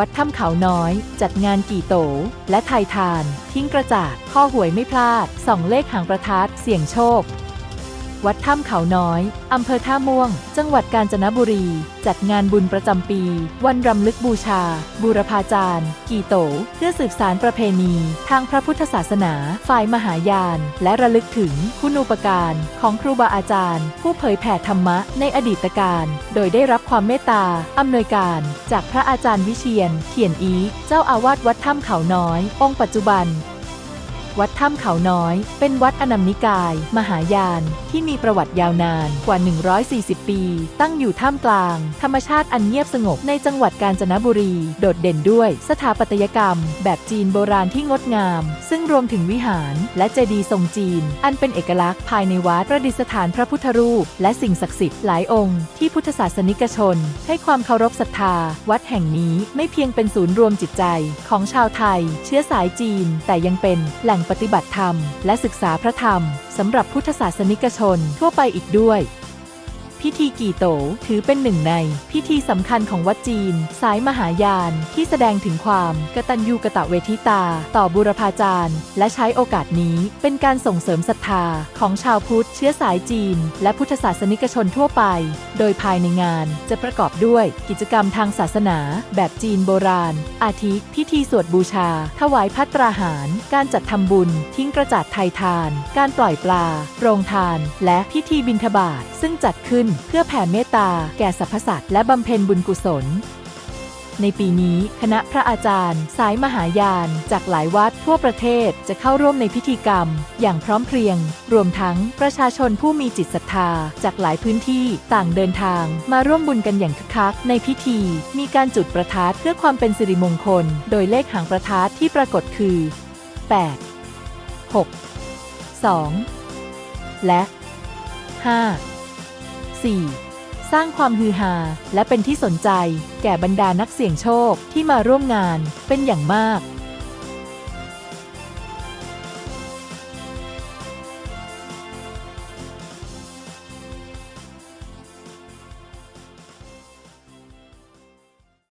วัดถ้ำเขาน้อย จัดงานกี่โต และไทยทาน ทิ้งกระจาดข้อหวยไม่พลาดส่องเลขหางประทัดเสี่ยงโชค วัดถ้ำเขาน้อย อำเภอท่าม่วง จังหวัดกาญจนบุรี จัดงานบุญประจำปี วันรำลึกบูชา บูรพาจารย์ กี่โต เพื่อสืบสารประเพณี ทางพระพุทธศาสนา ฝ่ายมหายาน และระลึกถึงคุณูปการของครูบาอาจารย์ ผู้เผยแผ่ธรรมะในอดีตการ โดยได้รับความเมตตาอำนวยการ จากพระอาจารย์วิเชียนเขียนอีเจ้าอาวาสวัดถ้ำเขาน้อย องค์ปัจจุบัน วัดถ้ำเขาน้อย เป็นวัดอนัมนิกาย มหายาน ที่มีประวัติยาวนานกว่า 140 ปี ตั้งอยู่ท่ามกลาง ธรรมชาติอันเงียบสงบในจังหวัดกาญจนบุรี โดดเด่นด้วยสถาปัตยกรรม แบบจีนโบราณที่งดงาม ซึ่งรวมถึงวิหาร และเจดีย์ทรงจีน อันเป็นเอกลักษณ์ภายในวัดประดิษฐานพระพุทธรูป และสิ่งศักดิ์สิทธิ์หลายองค์ ที่พุทธศาสนิกชน ให้ความเคารพศรัทธา วัดแห่งนี้ไม่เพียงเป็นศูนย์รวมจิตใจ ของชาวไทย เชื้อสายจีน แต่ยังเป็นแหล่งปฏิบัติธรรม และศึกษาพระธรรมสำหรับพุทธศาสนิกชนทั่วไปอีกด้วย พิธีกี่โตถือเป็นหนึ่งใน พิธีสำคัญของวัดจีน สายมหายานที่แสดงถึงความกตัญญูกะตะเวทิตา ต่อบุรพาจารย์ และใช้โอกาสนี้เป็นการส่งเสริมศรัทธาของชาวพุทธเชื้อสายจีน และพุทธศาสนิกชนทั่วไป โดยภายในงานจะประกอบด้วยกิจกรรมทางศาสนาแบบจีนโบราณ อาทิพิธีสวดบูชา ถวายพัตตราหาร การจัดทำบุญ ทิ้งกระจาดไทยทาน การปล่อยปลา โรงทาน และพิธีบิณฑบาตซึ่งจัดขึ้นเพื่อแผ่เมตตาแก่สรรพสัตว์และบำเพ็ญบุญกุศล ในปีนี้คณะพระอาจารย์ สายมหายาน จากหลายวัดทั่วประเทศจะเข้าร่วมในพิธีกรรม อย่างพร้อมเพรียง รวมทั้งประชาชนผู้มีจิตศรัทธา จากหลายพื้นที่ต่างเดินทาง มาร่วมบุญกันอย่างคึกคัก ในพิธี มีการจุดประทัดเพื่อความเป็นสิริมงคล โดยเลขหางประทัดที่ปรากฏคือ 8 6 2 และ 5 4 สร้างความฮือฮาและเป็นที่สนใจ แก่บรรดานักเสี่ยงโชคที่มาร่วมงานเป็นอย่างมาก